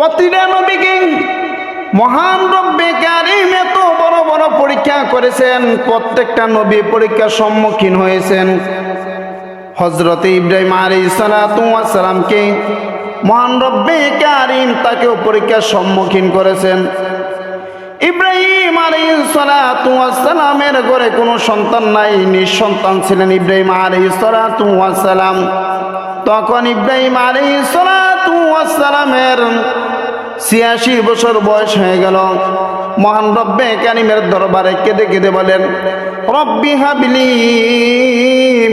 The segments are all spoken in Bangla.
প্রতিটা নবীকে মহান রব্বে কারিম এত বড় বড় পরীক্ষা করেছেন, প্রত্যেকটা নবী পরীক্ষার সম্মুখীন হয়েছেন। হজরত ইব্রাহিম আলী সালাতামকে মহান রব্বে কারিম তাকেও পরীক্ষার সম্মুখীন করেছেন। ইব্রাহিম আলী সালাতামের ঘরে কোনো সন্তান নাই, নিঃসন্তান ছিলেন ইব্রাহিম আলী সালাতাম তখন ইব্রাহিম আলী সালাতামের ছিয়াশি বছর বয়স হয়ে গেল। মহান রব্বে কারিমের দরবারে কেঁদে কেঁদে বলেন, রব্বি হাবিলি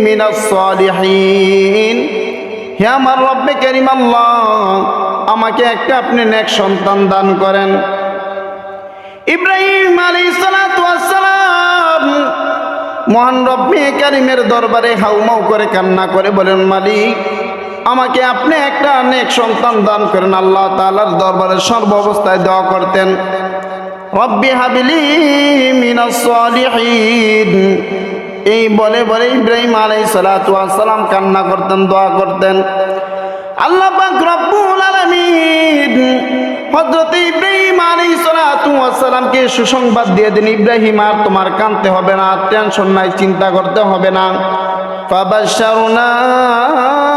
মিনাস সালিহিন। হে আমার রব্বে আল্লাহ, আমাকে একটা আপনি নেক সন্তান দান করেন। ইব্রাহিম আলী সালাম মহান রব্বে কারিমের দরবারে হাউমাউ করে কান্না করে বলেন, মালিক আমাকে আপনি একটা অনেক সন্তান দান করেন, আল্লাহ তালার দরবারে সর্ব অবস্থায় দোয়া করতেন। রব্বি হাবিলি মিনাস সালিহিন। এই বলে বলে ইব্রাহিম আলাই সালাম কান্না করতেন, দোয়া করতেন। আল্লাহ রব্বুল আলামিন হযরত ইব্রাহিম আলাইহিস সালাতু ওয়াসসালামকে সুসংবাদ দিয়ে দিন, ইব্রাহিম, আর তোমার কানতে হবে না টেনশন নাই, চিন্তা করতে হবে না। ফাবাশশারনাহু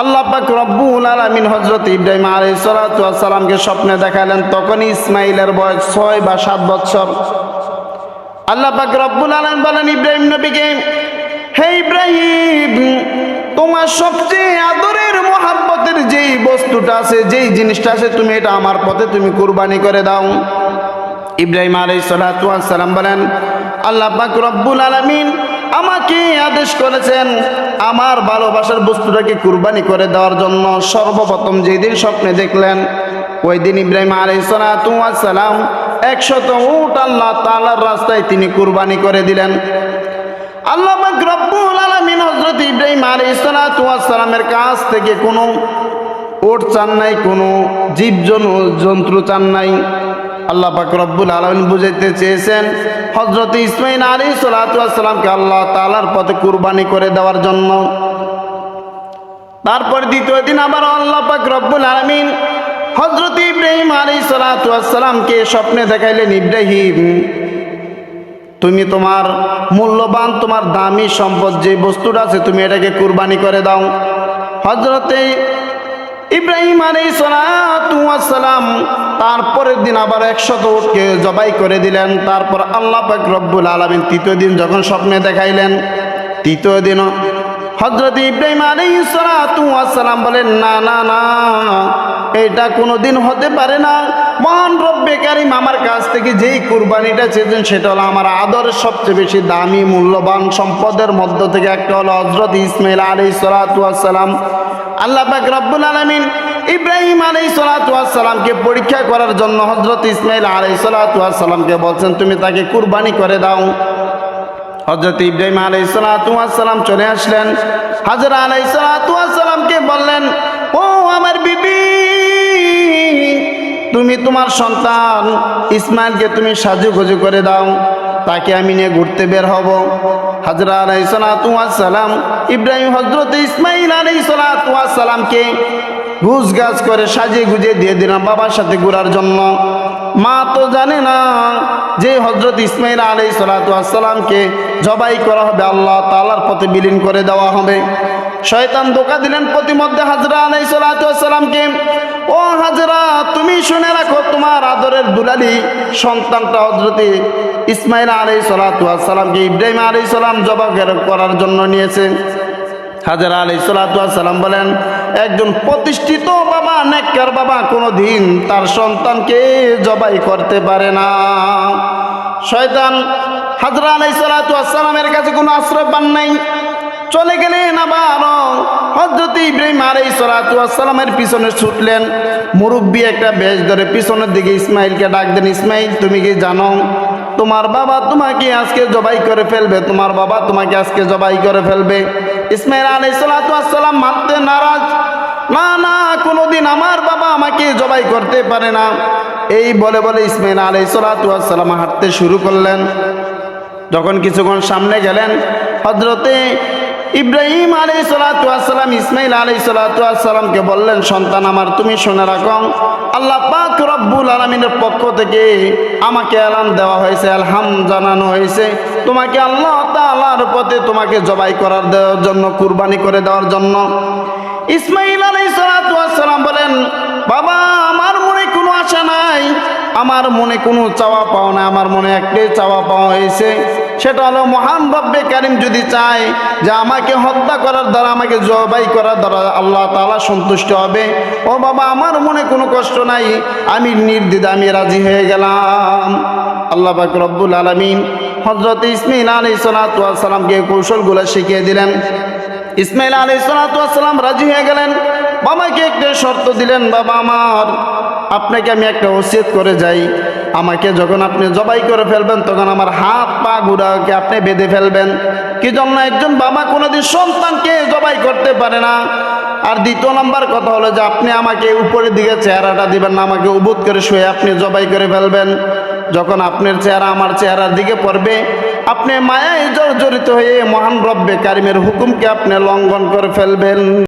আল্লাহ পাক রব্বুল আলমিন হজরত ইব্রাহিম আলাই সালামকে স্বপ্নে দেখালেন তখন ইসমাইলের বয়স ছয় বা সাত বছর। আল্লাহ পাক রব্বুল আলম বলেন, ইব্রাহিম নবীকে, হে ইব্রাহিম, তোমার সবচেয়ে আদরের মোহাব্বতের যেই বস্তুটা আছে, যেই জিনিসটা আছে, তুমি এটা আমার পথে তুমি কুরবানি করে দাও। ইব্রাহিম আলাই সালাম বলেন, আল্লাহ পাক রব্বুল আলমিন আমাকে আদেশ করেছেন আমার ভালোবাসার বস্তুটাকে কুরবানি করে দেওয়ার জন্য। সর্বপ্রথম যেদিন স্বপ্নে দেখলেন, ওই দিন ইব্রাহিম আলাই সালাম একশত উট আল্লাহ তালার রাস্তায় তিনি কুরবানি করে দিলেন। আল্লাহ রব্বুল আলমিন হজরত ইব্রাহিম আলাই সালামের কাছ থেকে কোনো ওট চান নাই, কোনো জীব জন্তু চান নাই। আল্লাহ পাক রব্বুল আলমিন বুঝাইতে চেয়েছেন হজরত ইসমাইল আলী সালাতামকে আল্লাহ তালার পথে কুরবানি করে দেওয়ার জন্য। তারপর দ্বিতীয় দিন আবার আল্লাহ পাক রব্বুল আলমিন হজরত ইব্রাহিম আলী সালাতামকে স্বপ্নে দেখাইলেন, ইব্রাহিম, তুমি তোমার মূল্যবান, তোমার দামি সম্পদ যে বস্তুটা আছে, তুমি এটাকে কুরবানি করে দাও। হজরতে ইব্রাহিম আলী সালাম তারপরের দিন আবার একশত দৌড়কে জবাই করে দিলেন। তারপর আল্লাহ রব্বুল আলমিন তৃতীয় দিন যখন স্বপ্নে দেখাইলেন, তৃতীয় দিন হজরত ইব্রাহিম আলী সালাম বলেন, না না না, এটা কোনো দিন হতে পারে না। মহান রব্বে কারিম আমার কাছ থেকে যেই কুরবানিটা চেয়েছেন, সেটা হলো আমার আদর সবচেয়ে বেশি দামি, মূল্যবান সম্পদের মধ্য থেকে একটা হলো হজরত ইসমাইল আলী সালাম। আল্লাহ পাক রব্বুল আলমিন ইব্রাহিম আলাই সালাতামকে পরীক্ষা করার জন্য হজরত ইসমাইল আলাই সালাতামকে বলছেন, তুমি তাকে কুরবানি করে দাও। হজরত ইব্রাহিম আলাই সালাতাম চলে আসলেন। হাজরা আলাই সালাতামকে বললেন, ও আমার বিবি, তুমি তোমার সন্তান ইসমাইলকে তুমি সাজু সাজুগুজু করে দাও, তাকে আমি নিয়ে ঘুরতে বের হব। হাজরা আলাই সালাম ইব্রাহিম হজরত ইসমাইল আলাই সালামকে ঘুষ গাছ করে সাজিয়ে গুজিয়ে দিয়ে দিলাম বাবার সাথে ঘুরার জন্য। মা তো জানে না যে হজরত ইসমাইল আলাই সালাতামকে জবাই করা হবে, আল্লাহ তালার পথে বিলীন করে দেওয়া হবে। শয়তান ধোকা দিলেন প্রতিমধ্যে হাজরা আলাই সালাতামকে ও হাজরা, তুমি শুনে রাখো, তোমার আদরের দুলালি সন্তানটা হজরতে ইসমাইল আলাই সালাতামকে ইব্রাহিম আলাই সালাম জবা করার জন্য নিয়েছে। হাজরা আলী সালাম বলেন একজন প্রতিষ্ঠিত বাবা, নেককার বাবা কোনো দিন তার সন্তানকে জবাই করতে পারে না। শয়তান হাজরা আলাই সালামের কাছে কোনো আশ্রয় পান নাই। চলে গেলেন আবার হজরত ইব্রাহিম আলাই সালামের পিছনে ছুটলেন। মুরব্বী একটা বেশ ধরে পিছনের দিকে ইসমাইলকে ডাক দেন, ইসমাইল, তুমি কি জানো, তোমার বাবা তোমাকে আজকে জবাই করে ফেলবে? তোমার বাবা তোমাকে আজকে জবাই করে ফেলবে? ইসমাইল আলাই সালাম মানতে নারাজ। না না, কোনোদিন আমার বাবা আমাকে জবাই করতে পারে না। এই বলে বলে ইসমাইল আলাই সালাম হাঁটতে শুরু করলেন। যখন কিছুক্ষণ সামনে গেলেন হজরতে ইব্রাহিম আলী সালাতাম ইসমাইল আলী সালাতামকে বললেন, সন্তান আমার, তুমি শুনে রাখো, আল্লাহ পাক রব্বুল আলমিনের পক্ষ থেকে আমাকে এলান দেওয়া হয়েছে আলহাম জানানো হয়েছে। তোমাকে আল্লাহ তালার পথে তোমাকে জবাই করার দেওয়ার জন্য, কুরবানি করে দেওয়ার জন্য। ইসমাইল আলী সালাতাম বলেন, বাবা, আমার মনে কোনো আশা নাই, আমার মনে কোনো চাওয়া পাওয়া নাই, আমার মনে একটাই চাওয়া পাওয়া হয়েছে সেটা হলো মহান রব্বে কারিম যদি চায় যে আমাকে হত্যা করার দ্বারা, আমাকে জবাই করার দ্বারা আল্লাহ তালা সন্তুষ্ট হবে। ও বাবা, আমার মনে কোনো কষ্ট নাই, আমি নির্দ্বিধা আমি রাজি হয়ে গেলাম। আল্লাহ পাক রব্বুল আলমিন হজরত ইসমিল আলী সালাতামকে কৌশলগুলো শিখিয়ে দিলেন। ইসমাইল আলী সালাতাম রাজি হয়ে গেলেন। বাবাকে একটা শর্ত দিলেন, বাবা আমার, আপনাকে আমি একটা ওসিয়ত করে যাই। আমাকে যখন আপনি জবাই করে ফেলবেন, তখন আমার হাত পা গুড়াকে আপনি বেঁধে ফেলবেন। কি জন্য? একজন বাবা কোনোদিন সন্তানকে জবাই করতে পারে না। আর দ্বিতীয় নাম্বার কথা হলো যে, আপনি আমাকে উপরের দিকে চেহারাটা দিবেন না, আমাকে উবুত করে শুয়ে আপনি জবাই করে ফেলবেন। যখন আপনার চেহারা আমার চেহারার দিকে পড়বে, আপনি মায়ায় জর্জরিত হয়ে মহান রব্বে কারিমের হুকুমকে আপনি লঙ্ঘন করে ফেলবেন।